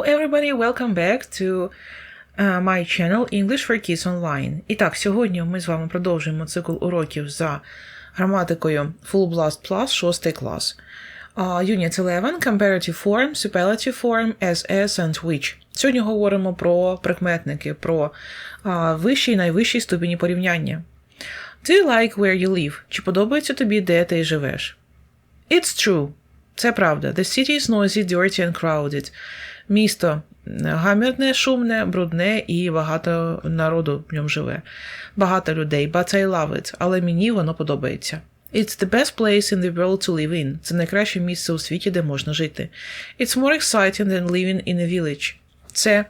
Hello, everybody! Welcome back to uh, my channel English for Kids Online. І так, сьогодні ми з вами продовжуємо цикл уроків за граматикою Full Blast Plus 6 клас. Uh, Unit 11 Comparative Form, Superlative Form, as and which. Сьогодні говоримо про прикметники, про uh, вищий і найвищий ступені порівняння. Do you like where you live? Чи подобається тобі, де ти живеш? It's true. Це правда. The city is noisy, dirty and crowded. Місто гамірне, шумне, брудне і багато народу в ньому живе. Багато людей. Love it. Але мені воно подобається. It's the best place in the world to live in. Це найкраще місце у світі, де можна жити. It's more exciting than living in a village. Це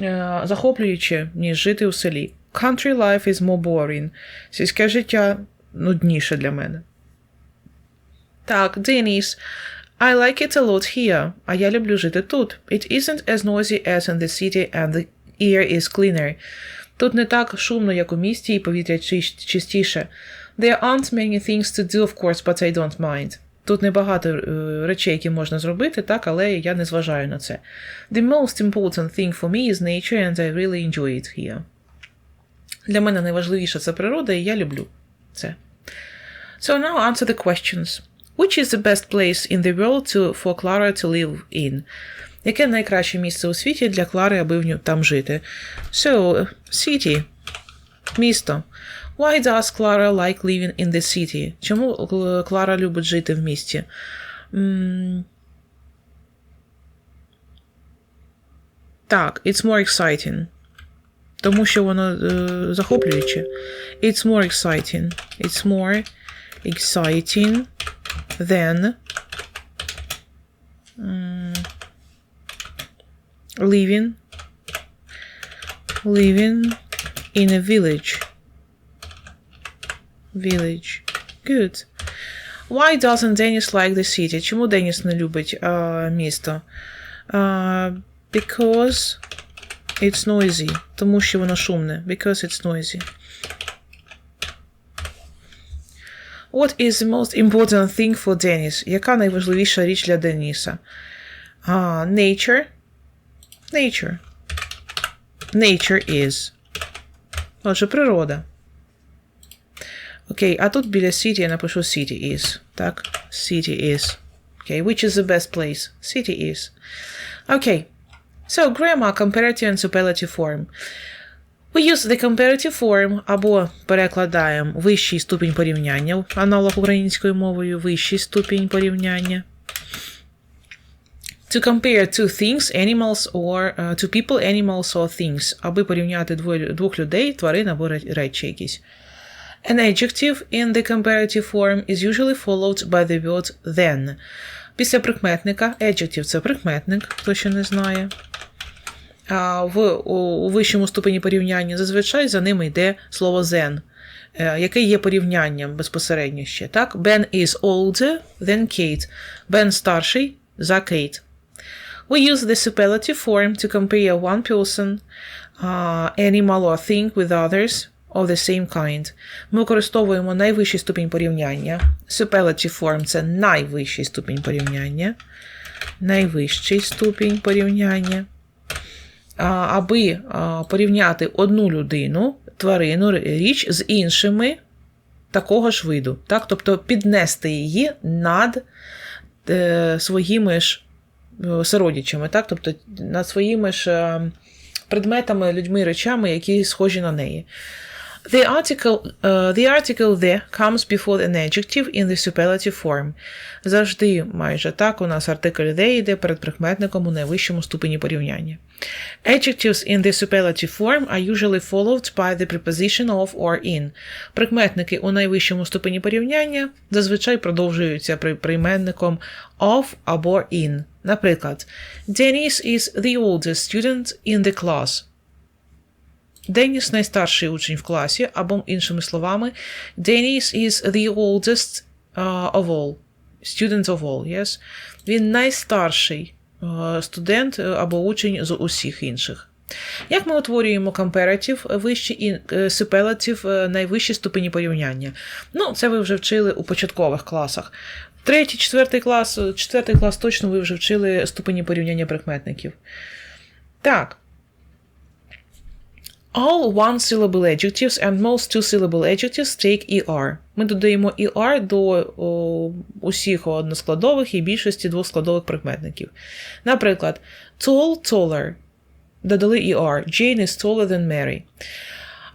е, захоплююче, ніж жити у селі. Country life is more boring. Сільське життя нудніше для мене. Так, Денис. I like it a lot here. А я люблю жити тут. It isn't as noisy as in the city and the air is cleaner. Тут не так шумно, як у місті, і повітря чистіше. There aren't many things to do, of course, but I don't mind. Тут небагато е, речей, які можна зробити, так, але я не зважаю на це. The most important thing for me is nature and I really enjoy it here. Для мене найважливіше це природа, і я люблю це. So now answer the questions. Which is the best place in the world to, for Clara to live in? Яке найкраще місце у світі для Клари, аби в ньому там жити? So, city. Місто. Why does Clara like living in the city? Чому е, Клара любить жити в місті? М, Так, it's more exciting. Тому що воно е, захоплююче. It's more exciting. It's more exciting than м, living living in a village. Village. Good. Why doesn't Dennis like the city? Чому Деніс не любить а, місто? А, because it's noisy. Тому що воно шумне. Because it's noisy. What is the most important thing for Dennis? Яка найважливіша річ для Деніса? А, nature. Nature. Nature is. Отже, природа. Окей, а тут біля city я напишу city is. Так? City is. Okay, which is the best place? City is. Okay. So, grammar, comparative and superlative form. We use the comparative form або перекладаємо вищий ступінь порівняння, аналог українською мовою, вищий ступінь порівняння. To compare two things, animals or uh, to people, animals or things, аби порівняти двох людей, тварин або речі якісь. An adjective in the comparative form is usually followed by the word then. Після прикметника adjective – це прикметник, хто ще не знає. В у вищому ступені порівняння зазвичай за ними йде слово then, е, яке є порівнянням безпосередньо ще. Так? Ben is older than Kate. Ben старший за Kate. We use the superlative form to compare one person, uh, animal or thing with others of the same kind. Ми використовуємо найвищий ступінь порівняння. Superlative form – це найвищий ступінь порівняння. Найвищий ступінь порівняння. Аби порівняти одну людину, тварину, річ з іншими такого ж виду. Так? Тобто піднести її над е, своїми ж е, сородичами, так? тобто над своїми ж е, предметами, людьми, речами, які схожі на неї. The article, uh, the article the comes before an adjective in the superlative form. Завжди майже так у нас артикль the йде перед прикметником у найвищому ступені порівняння. Adjectives in the superlative form are usually followed by the preposition of or in. Прикметники у найвищому ступені порівняння зазвичай продовжуються при прийменником of або in. Наприклад, Dennis is the oldest student in the class. Деніс найстарший учень в класі, або, іншими словами, Dennis is the oldest uh, of all. Student of all, yes? Він найстарший uh, студент uh, або учень з усіх інших. Як ми утворюємо компаратив, вищий і е, е, найвищі ступені порівняння? Ну, це ви вже вчили у початкових класах. Третій, четвертий клас, четвертий клас точно ви вже вчили ступені порівняння прикметників. Так. All one-syllable adjectives and most two-syllable adjectives take ER. Ми додаємо ER до о, усіх односкладових і більшості двоскладових прикметників. Наприклад, tall, taller. Додали ER. Jane is taller than Mary.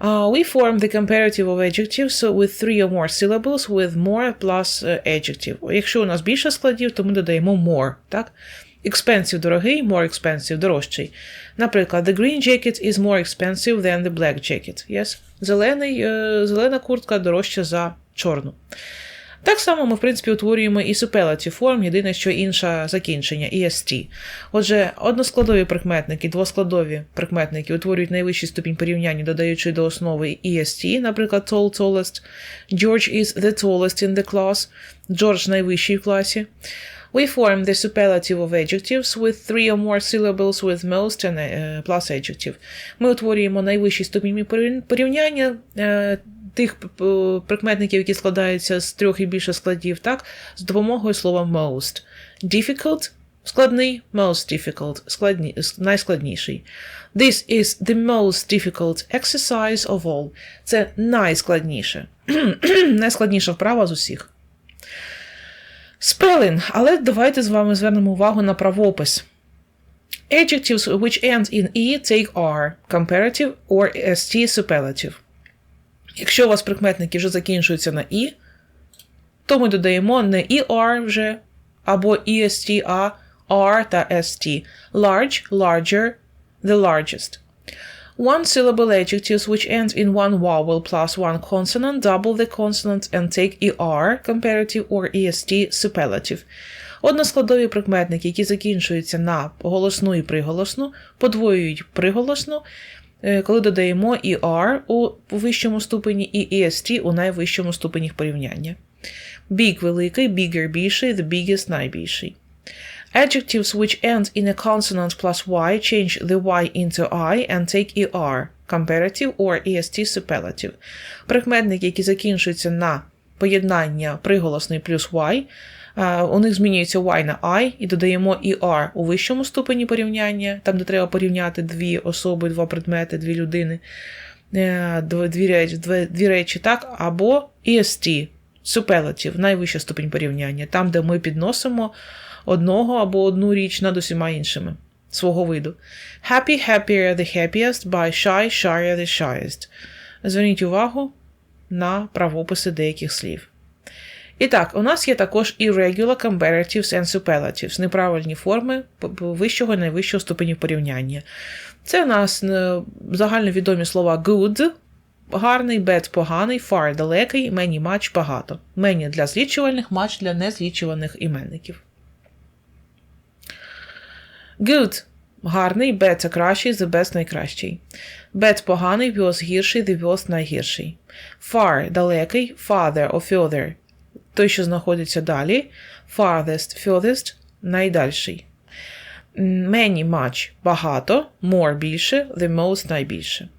Uh, we form the comparative of adjectives with three or more syllables with more plus adjective. Якщо у нас більше складів, то ми додаємо more. так? Expensive – дорогий, more expensive – дорожчий. Наприклад, the green jacket is more expensive than the black jacket. Yes? Зелений, е, зелена куртка дорожча за чорну. Так само ми, в принципі, утворюємо і superlative form, єдине, що інше закінчення EST. Отже, односкладові прикметники, двоскладові прикметники утворюють найвищий ступінь порівняння, додаючи до основи EST, наприклад, tall, tallest. George is the tallest in the class. George найвищий в класі. We form the superlative of adjectives with three or more syllables with most and uh, plus adjective. Ми утворюємо найвищий ступінь порівняння uh, тих прикметників, які складаються з трьох і більше складів, так, з допомогою слова most. Difficult складний, most difficult складні, найскладніший. This is the most difficult exercise of all. Це найскладніше. найскладніша вправа з усіх. Spelling. Але давайте з вами звернемо увагу на правопис. Adjectives which end in E take R, comparative or ST superlative. Якщо у вас прикметники вже закінчуються на І, то ми додаємо не ER вже, або EST, а R та ST. Large, larger, the largest. One syllable adjectives which end in one vowel plus one consonant double the consonant and take ER, comparative or EST superlative. Односкладові прикметники, які закінчуються на голосну і приголосну, подвоюють приголосну коли додаємо ER у вищому ступені і EST у найвищому ступені порівняння. Big великий, bigger більший, the biggest найбільший. Adjectives which end in a consonant plus y change the y into I and take ER, comparative or EST superlative. Прикметники, які закінчуються на поєднання приголосний плюс y, у них змінюється y на I і додаємо ER у вищому ступені порівняння, там де треба порівняти дві особи, два предмети, дві людини, е, дві речі, дві речі так, або EST, superlative, найвища ступень порівняння, там, де ми підносимо одного або одну річ над усіма іншими свого виду. Happy, happier, the happiest, by shy, shyer, the shyest. Зверніть увагу на правописи деяких слів. І так, у нас є також irregular comparatives and superlatives, неправильні форми вищого і найвищого ступенів порівняння. Це у нас е, загальновідомі слова good, гарний, bad поганий, far далекий, many much багато. Many для злічувальних, much для незлічуваних іменників. Good гарний, bad це кращий, the best найкращий. Bad поганий, worse гірший, the worst найгірший. Far далекий, farther or further той, що знаходиться далі, farthest, furthest найдальший. Many much багато, more більше, the most найбільше.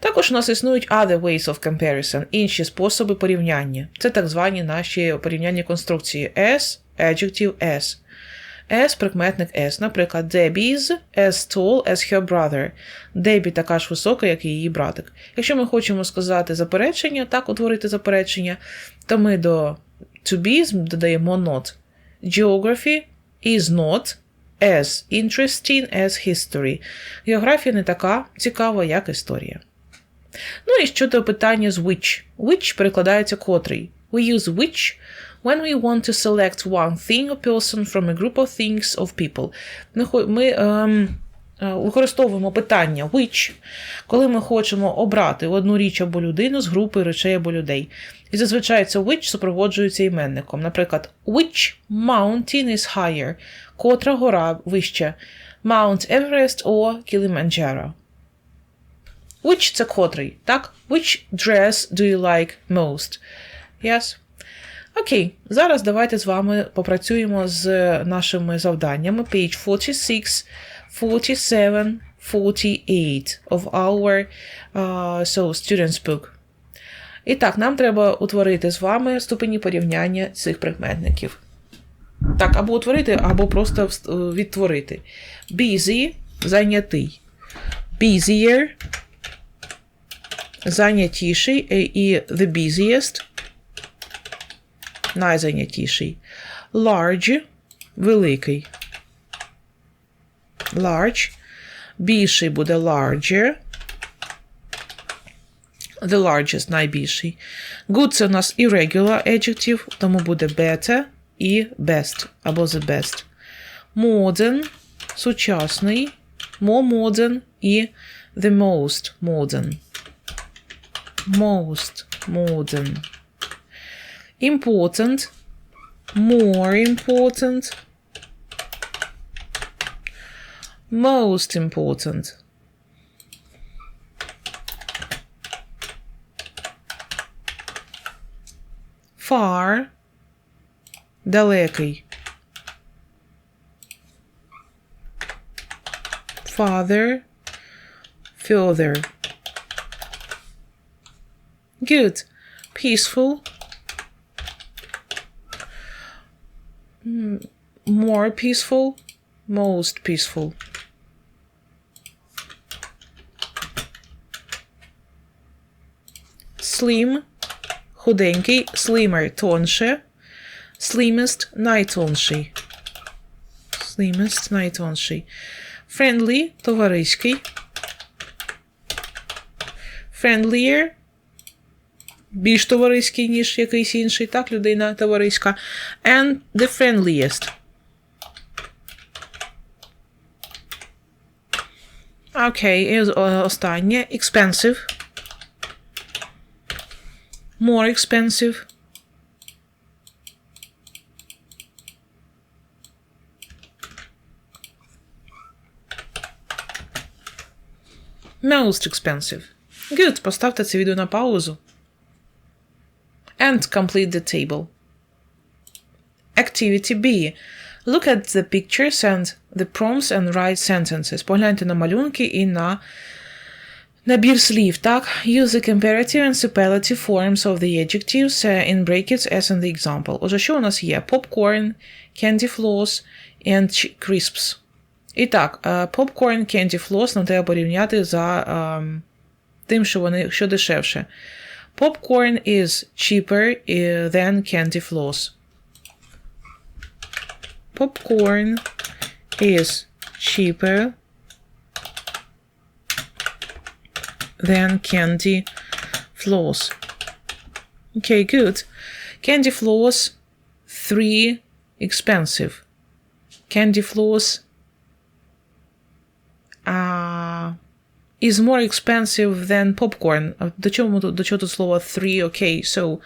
Також у нас існують other ways of comparison, інші способи порівняння. Це так звані наші порівняння конструкції S, adjective S. S прикметник S. Наприклад, Debbie is as tall as her brother. Дебі така ж висока, як і її братик. Якщо ми хочемо сказати заперечення, так утворити заперечення, то ми до to be додаємо not. Geography is not as interesting as history. Географія не така цікава, як історія. Ну і щодо питання з which. Which перекладається котрий. We use which when we want to select one thing or person from a group of things of people. Ми ем, використовуємо питання which, коли ми хочемо обрати одну річ або людину з групи речей або людей. І зазвичай це which супроводжується іменником. Наприклад, which mountain is higher, котра гора вища, Mount Everest or Kilimanjaro. Which це котрий, так? Which dress do you like most? Yes? Окей, зараз давайте з вами попрацюємо з нашими завданнями. Page 46, 47, 48 of our uh, so, student's book. І так, нам треба утворити з вами ступені порівняння цих прикметників. Так, або утворити, або просто е, відтворити. Busy зайнятий. Busier зайнятіший е, і the busiest найзайнятіший. Large великий. Large. Більший буде larger. The largest найбільший. Good це у нас irregular adjective, тому буде better і best або the best. Modern сучасний. More modern і the most modern. Most modern. Important. More important. Most important. Far. Далекий. Father. Further. Good. Peaceful. More peaceful. Most peaceful. Slim. Худенький. Slimmer. Тонше. Slimmest. Найтонший. Slimmest. Найтонший. Friendly. Товариський. Friendlier. Більш товариський, ніж якийсь інший, так, людина товариська. And the friendliest. Окей, і останнє. Expensive. More expensive. Most expensive. Good. Поставте це відео на паузу. And complete the table. Activity B. Look at the pictures and the prompts and write sentences. Погляньте на малюнки і на набір слів, так? Use the comparative and superlative forms of the adjectives uh, in brackets as in the example. Отже, що у нас є? Popcorn, candy floss and ch- crisps. І так, е, popcorn, candy floss нам треба порівняти за ем, тим, що вони що дешевше. Popcorn is cheaper uh, than candy floss. Popcorn is cheaper than candy floss. Okay, good. Candy floss, three expensive. Candy floss uh, is more expensive than popcorn. А До чого, тут- до чого тут слово three? Окей, so,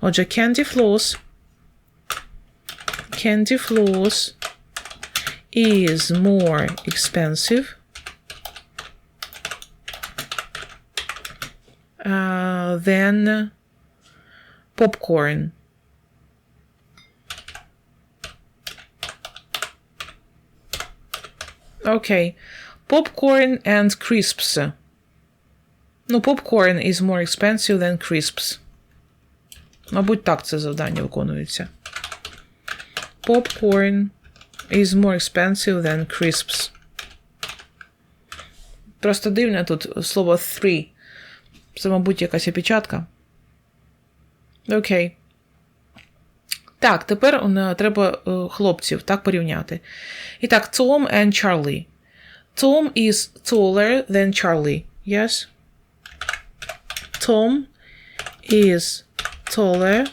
отже, candy floss candy floss is more expensive uh, than popcorn. Okay, Popcorn and crisps. No, popcorn is more expensive than crisps. Мабуть, так це завдання виконується. Popcorn is more expensive than crisps. Просто дивне тут слово three. Це, мабуть, якась опечатка. Окей. Так, тепер е, треба е, хлопців так порівняти. І так, Tom and Charlie. Tom is taller than Charlie. Yes? Tom is taller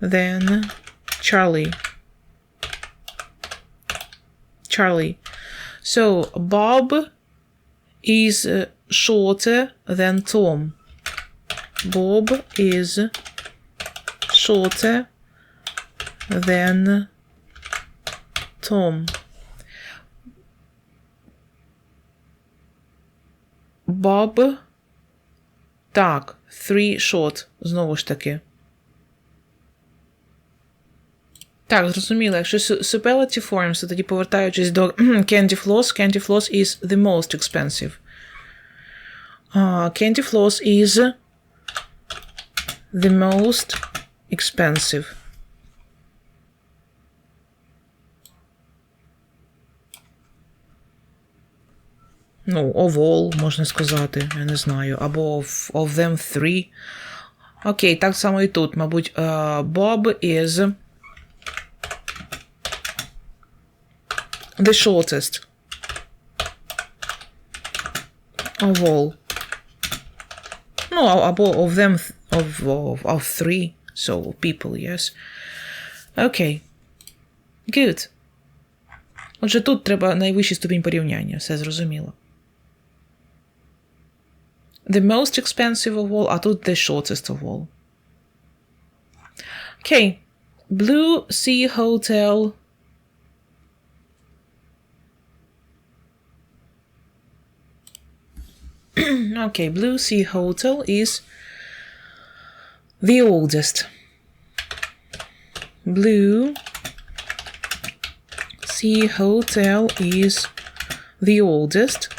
than Charlie. Charlie. So Bob is uh, shorter than Tom. Bob is shorter than Tom. Bob. Так, three short. Знову ж таки. Так, зрозуміло. Якщо su- superlative forms, то тоді повертаючись до candy floss, candy floss is the most expensive. Uh, candy floss is the most expensive. Ну, of all, можна сказати, я не знаю. Або of, of them three. Окей, так само і тут, мабуть, uh, Bob is the shortest of all. Ну, або of them, of, of, of three, so people, yes. Окей. Good. Отже, тут треба найвищий ступінь порівняння, все зрозуміло. The most expensive of all, а тут the shortest of all. Окей. Blue Sea Hotel. okay, Blue Sea Hotel is the oldest. Blue Sea Hotel is the oldest.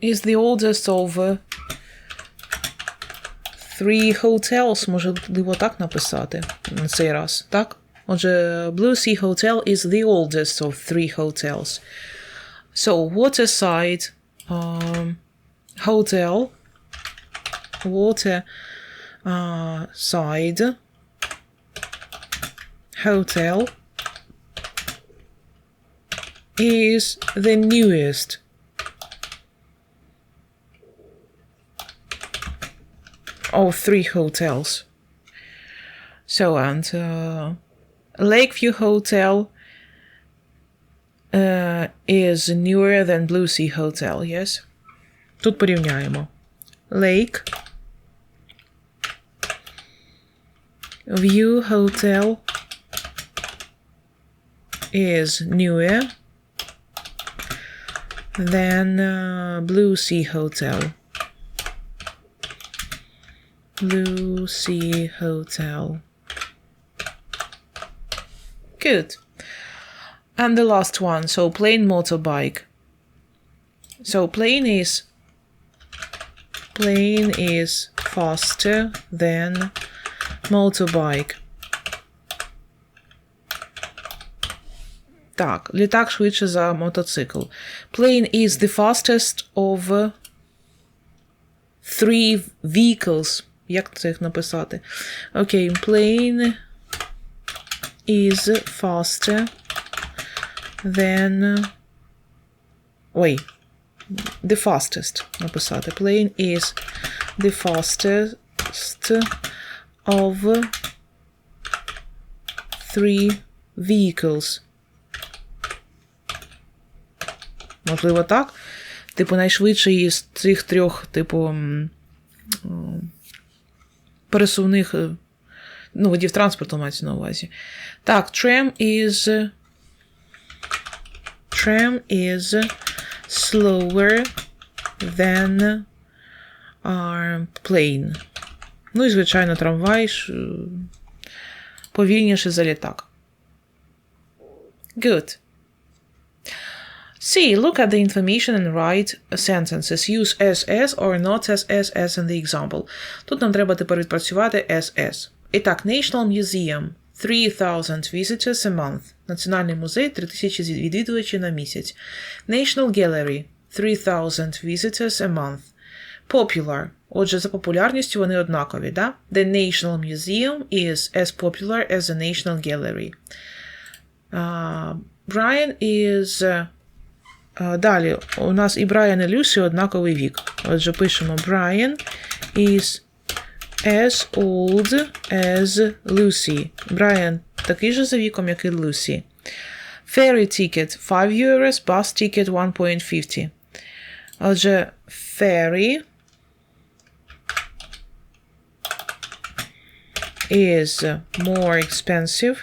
Is the oldest of uh, three hotels. Можливо, так написати на цей раз, так? Отже, Blue Sea Hotel is the oldest of three hotels. So, waterside um, hotel, water uh, side hotel is the newest. Of three hotels. So, and uh, Lakeview Hotel uh, is newer than Blue Sea Hotel, yes? Тут порівняємо. Lake. View Hotel is newer than uh, Blue Sea Hotel. Blue Sea Hotel. Good. And the last one, so plain motorbike. So plane is plane is faster than motorbike. Так, літак швидше за мотоцикл. Plane is the fastest of three vehicles. Як це їх написати? Окей, okay, plane is faster than. Ой. The fastest. Написати. Plane is the fastest of three vehicles. Можливо, так. Типу, найшвидший із цих трьох, типу, пересувних ну, видів транспорту мається на увазі. Так, tram is tram is slower than plane. Ну і, звичайно, трамвай повільніше за літак. Good. C. Look at the information and write sentences. Use SS or not SS as in the example. Тут нам треба тепер відпрацювати SS. І так, National Museum 3000 visitors a month. Національний музей 3000 відвідувачів на місяць. National Gallery 3000 visitors a month. Popular. Отже, за популярністю вони однакові, да? The National Museum is as popular as the National Gallery. Uh, Brian is. Uh, далі, у нас і Брайан і Люсі однаковий вік. Отже, пишемо Brian is as old as Lucy. Брайан такий же за віком, як і Люсі. Ferry ticket 5 euros, bus ticket 1.50. Отже, ferry is more expensive.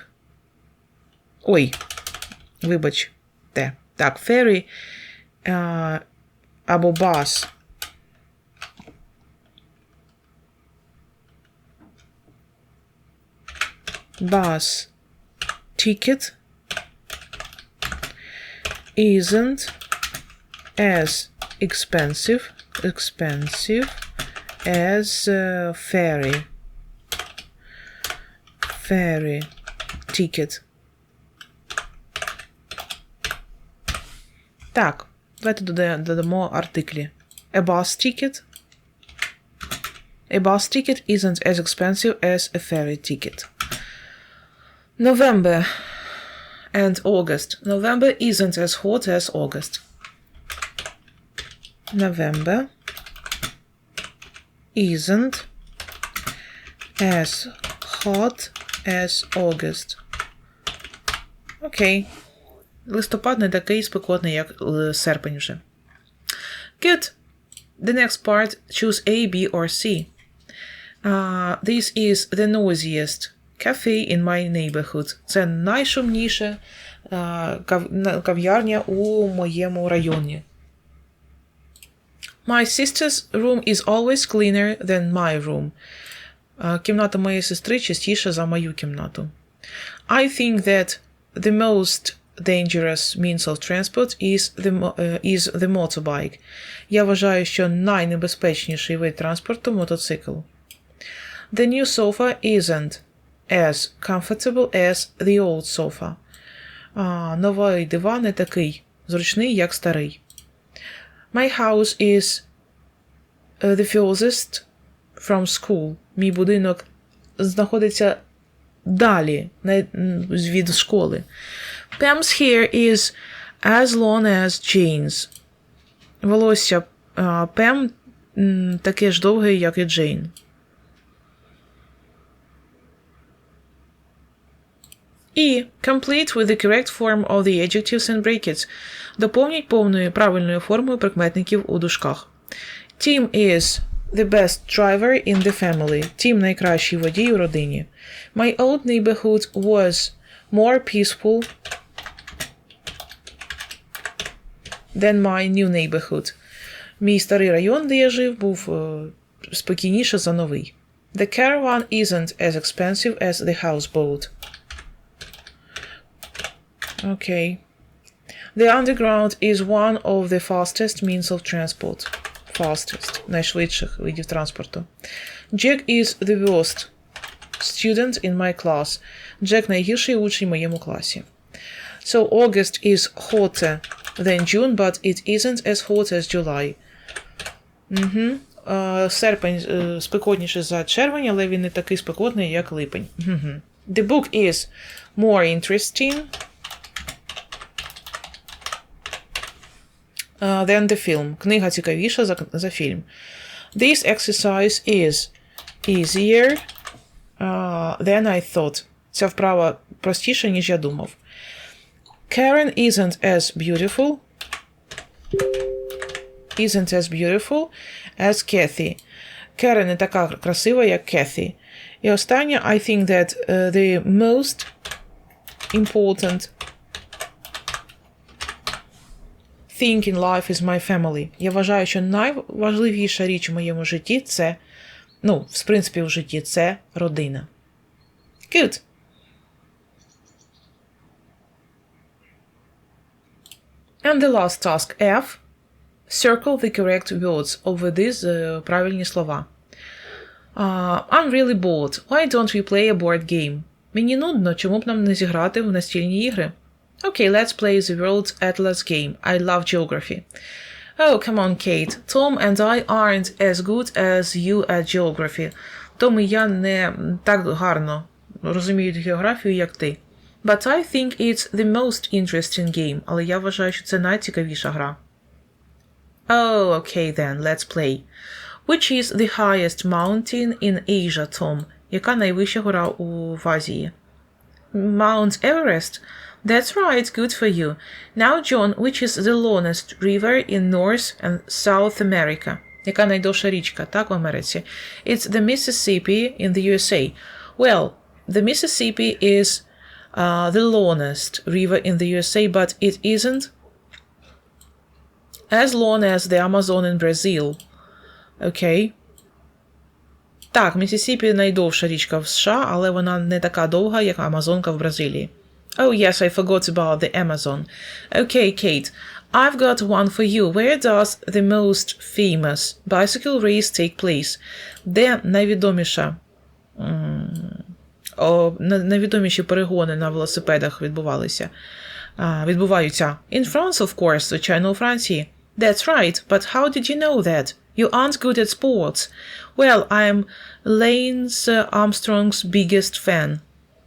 Ой, вибач. Так, ferry uh, або bus bus ticket isn't as expensive expensive as uh, ferry. Ferry ticket. Так, давайте дода- додамо артиклі. A bus ticket. A bus ticket isn't as expensive as a ferry ticket. November and August. November isn't as hot as August. November isn't as hot as August. Окей. Листопад не такий спекотний, як е, серпень вже. Good. The next part choose A, B, or C. Uh, this is the noisiest cafe in my neighborhood. Це найшумніша uh, кав'ярня у моєму районі. My sister's room is always cleaner than my room. Uh, кімната моєї сестри чистіша за мою кімнату. I think that the most dangerous means of transport is the, е, is the motorbike. Я вважаю, що найнебезпечніший вид транспорту мотоцикл. The new sofa isn't as comfortable as the old sofa. А, новий диван не такий зручний, як старий. My house is uh, the furthest from school. Мій будинок знаходиться далі від школи. Pam's hair is as long as Jane's. Волосся Пем таке ж довге, як і Джейн. І complete with the correct form of the adjectives and brackets. Доповніть повною правильною формою прикметників у дужках. Tim is the best driver in the family. Тім найкращий водій у родині. My old neighborhood was more peaceful than my new neighborhood. Мій старий район, де я жив, був е, спокійніше за новий. The caravan isn't as expensive as the houseboat. Okay. The underground is one of the fastest means of transport. Fastest. Найшвидших видів транспорту. Jack is the worst student in my class. Джек найгірший учень в моєму класі. So August is hotter than June, but it isn't as hot as July. Угу. Е, серпень е, спекотніший за червень, але він не такий спекотний, як липень. Угу. The book is more interesting uh, than the film. Книга цікавіша за, за фільм. This exercise is easier uh, than I thought. Ця вправа простіша, ніж я думав. Karen isn't as beautiful. Isn't as beautiful as Kathy. Karen не така красива, як Kathy. І останнє, I think that uh, the most important thing in life is my family. Я вважаю, що найважливіша річ у моєму житті це, ну, в принципі, в житті це родина. Good. And the last task F. Circle the correct words over these uh, правильні слова. Uh, I'm really bored. Why don't we play a board game? Мені нудно, чому б нам не зіграти в настільні ігри? Okay, let's play the World Atlas game. I love geography. Oh, come on, Kate. Tom and I aren't as good as you at geography. Том і я не так гарно розуміють географію, як ти. But I think it's the most interesting game. Але я вважаю, що це найцікавіша гра. Oh, okay then, let's play. Which is the highest mountain in Asia, Tom? Яка найвища гора у в Азії? Mount Everest. That's right, good for you. Now, John, which is the longest river in North and South America? Яка найдовша річка, так, в Америці? It's the Mississippi in the USA. Well, the Mississippi is uh, the longest river in the USA, but it isn't as long as the Amazon in Brazil. Okay. Так, Мississippi найдовша річка в США, але вона не така довга, як Амазонка в Бразилії. Oh, yes, I forgot about the Amazon. Okay, Kate, I've got one for you. Where does the most famous bicycle race take place? Де найвідоміша м, о, на- найвідоміші перегони на велосипедах відбувалися? Відбуваються. In France, of course, звичайно, у Франції. That's right, but how did you know that? You aren't good at sports. Well, I'm Lance Armstrong's biggest fan.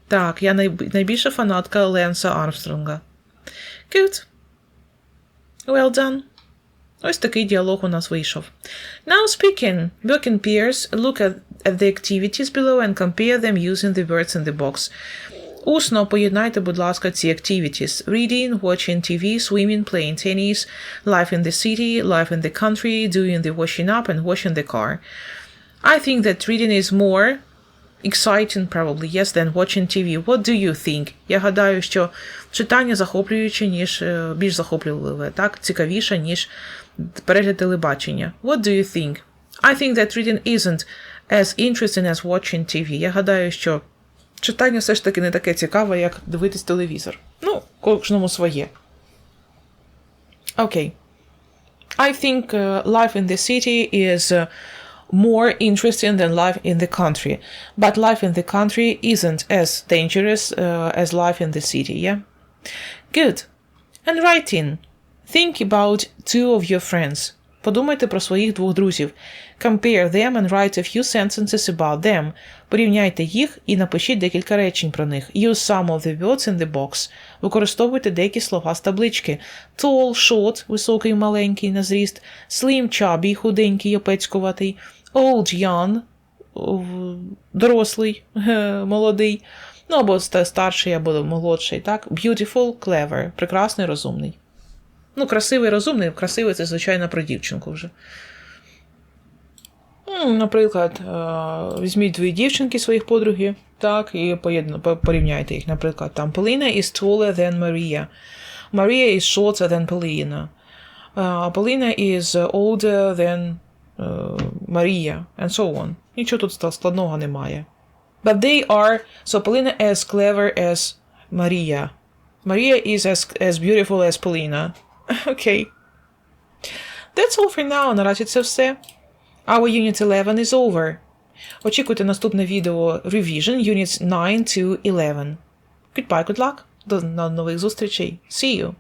Так, я найб- найбільша фанатка Ленса Армстронга. Good. Well done. Ось такий діалог у нас вийшов. Now speaking, work in pairs, look at, at the activities below and compare them using the words in the box. Усно поєднайте, будь ласка, ці activities. Reading, watching TV, swimming, playing tennis, life in the city, life in the country, doing the washing up and washing the car. I think that reading is more exciting probably, yes, than watching TV. What do you think? Я гадаю, що читання захоплююче, ніж е, більш захопливе, так, цікавіше, ніж перегляд телебачення. What do you think? I think that reading isn't as interesting as watching TV. Я гадаю, що читання все ж таки не таке цікаве, як дивитись телевізор. Ну, кожному своє. Окей. I think uh, life in the city is uh, more interesting than life in the country. But life in the country isn't as dangerous uh, as life in the city, yeah? Good. And writing. Think about two of your friends. Подумайте про своїх двох друзів. Compare them and write a few sentences about them. Порівняйте їх і напишіть декілька речень про них. Use some of the words in the box. Використовуйте деякі слова з таблички. Tall, short, високий, маленький на зріст. Slim, chubby, худенький, опецькуватий. Old, young, дорослий, молодий. Ну, або старший, або молодший, так? Beautiful, clever, прекрасний, розумний. Ну, красивий, розумний, красивий це, звичайно, про дівчинку вже. Наприклад, е, візьміть дві дівчинки своїх подруги, так, і порівняйте їх. Наприклад, там Поліна is taller than Maria. Maria is shorter than Polina. Uh, is older than Maria, and so on. Нічого тут складного немає. But they are, so Polina as clever as Maria. Maria is as, as beautiful as Polina. Окей. That's all for now. Наразі це все. Our Unit 11 is over. Очікуйте наступне відео Revision Units 9 to 11. Goodbye, good luck. До нових зустрічей. See you.